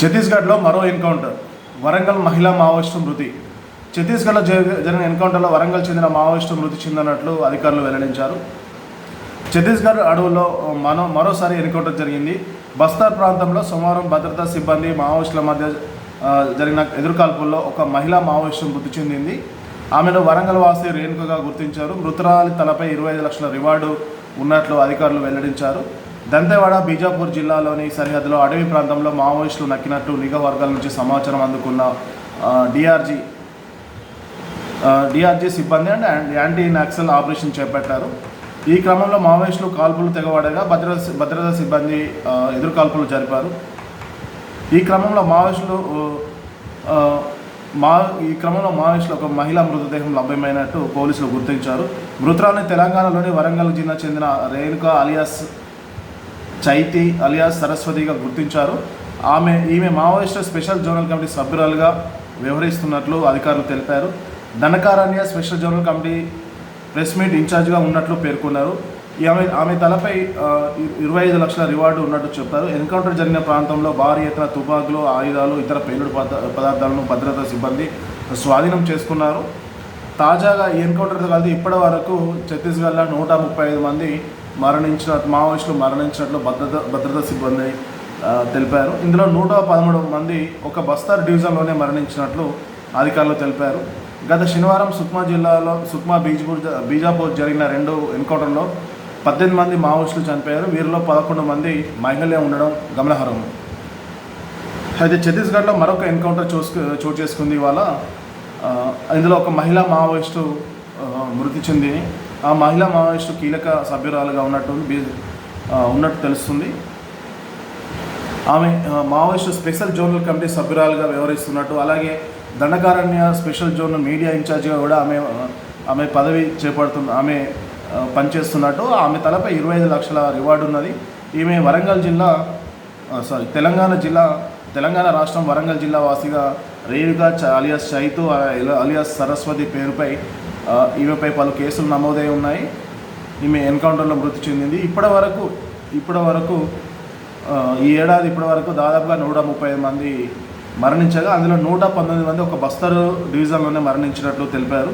ఛత్తీస్గఢ్లో మరో ఎన్కౌంటర్ వరంగల్ మహిళా మావోయిస్టు మృతి. ఛత్తీస్గఢ్లో జరిగిన ఎన్కౌంటర్లో వరంగల్ చెందిన మావోయిస్టు మృతి చెందినట్లు అధికారులు వెల్లడించారు. ఛత్తీస్గఢ్ అడవుల్లో మరో మరోసారి ఎన్కౌంటర్ జరిగింది. బస్తార్ ప్రాంతంలో సోమవారం భద్రతా సిబ్బంది మావోయిస్టుల మధ్య జరిగిన ఎదురుకాల్పుల్లో ఒక మహిళా మావోయిస్టు మృతి చెందింది. ఆమెను వరంగల్ వాసి రేణుకగా గుర్తించారు. మృతురాలి తలపై ఇరవై ఐదు లక్షల రివార్డు ఉన్నట్లు అధికారులు వెల్లడించారు. దంతెవాడ బీజాపూర్ జిల్లాలోని సరిహద్దులో అడవి ప్రాంతంలో మావోయిస్టులు నక్కినట్టు నిఘా వర్గాల నుంచి సమాచారం అందుకున్న డిఆర్జీ డిఆర్జీ సిబ్బంది అండ్ యాంటీ నక్సల్ ఆపరేషన్ చేపట్టారు. ఈ క్రమంలో మావోయిస్టులు కాల్పులు తెగబడగా భద్ర భద్రతా సిబ్బంది ఎదురుకాల్పులు ఎదురు కాల్పులు జరిపారు. ఈ క్రమంలో మావోయిస్టులు మా ఈ క్రమంలో మావోయిస్టులు ఒక మహిళా మృతదేహం లభ్యమైనట్టు పోలీసులు గుర్తించారు. మృతురాలని తెలంగాణలోని వరంగల్ జిల్లా చెందిన రేణుక అలియాస్ చైతి అలియాస్ సరస్వతిగా గుర్తించారు. ఆమె ఈమె మావోయిస్టు స్పెషల్ జోనల్ కమిటీ సభ్యురాలుగా వ్యవహరిస్తున్నట్లు అధికారులు తెలిపారు. Dandakaranya special zonal committee press meet ఇన్ఛార్జ్గా ఉన్నట్లు పేర్కొన్నారు. ఈ ఆమె ఆమె తలపై ఇరవై ఐదు లక్షల రివార్డు ఉన్నట్టు చెప్పారు. ఎన్కౌంటర్ జరిగిన ప్రాంతంలో భారీ ఎత్తున తుపాకులు ఆయుధాలు ఇతర పేలుడు పదార్థాలను భద్రతా సిబ్బంది స్వాధీనం చేసుకున్నారు. తాజాగా ఈ ఎన్కౌంటర్తో కలిసి ఇప్పటి వరకు ఛత్తీస్గఢ్లో నూట ముప్పై ఐదు మంది మరణించిన మావోయిస్టులు మరణించినట్లు భద్రత భద్రతా సిబ్బంది తెలిపారు. ఇందులో నూట పదమూడు మంది ఒక బస్తార్ డివిజన్లోనే మరణించినట్లు అధికారులు తెలిపారు. గత శనివారం సుక్మా జిల్లాలో సుక్మా బీజ్పూర్ జ- బీజాపూర్ జరిగిన రెండు ఎన్కౌంటర్లో పద్దెనిమిది మంది మావోయిస్టులు చనిపోయారు. వీరిలో పదకొండు మంది మహిళలే ఉండడం గమనార్హం. అయితే ఛత్తీస్గఢ్లో మరొక ఎన్కౌంటర్ చూసుకు చోటు చేసుకుంది ఇవాళ. ఇందులో ఒక మహిళా మావోయిస్టు మృతి చెంది ఆ మహిళా మావోయిస్టు కీలక సభ్యురాలుగా ఉన్నట్టు ఉన్నట్టు తెలుస్తుంది. ఆమె మావోయిస్టు స్పెషల్ జోనల్ కమిటీ సభ్యురాలుగా వ్యవహరిస్తున్నట్టు అలాగే దండకారణ్య స్పెషల్ జోన్ మీడియా ఇన్ఛార్జిగా కూడా ఆమె ఆమె పదవి చేపడుతున్న ఆమె పనిచేస్తున్నట్టు ఆమె తలపై ఇరవై ఐదు లక్షల రివార్డు ఉన్నది. ఈమె వరంగల్ జిల్లా సారీ తెలంగాణ జిల్లా తెలంగాణ రాష్ట్రం వరంగల్ జిల్లా వాసిగా రేణుగా చ- అలియాస్ చైతు అలియాస్ సరస్వతి పేరుపై ఈమెపై పలు కేసులు నమోదై ఉన్నాయి. ఈమె ఎన్కౌంటర్లో మృతి చెందింది. ఇప్పటి వరకు ఇప్పటి వరకు ఈ ఏడాది ఇప్పటి వరకు దాదాపుగా నూట ముప్పై ఐదు మంది మరణించగా అందులో నూట పంతొమ్మిది మంది ఒక బస్తరు డివిజన్లోనే మరణించినట్లు తెలిపారు.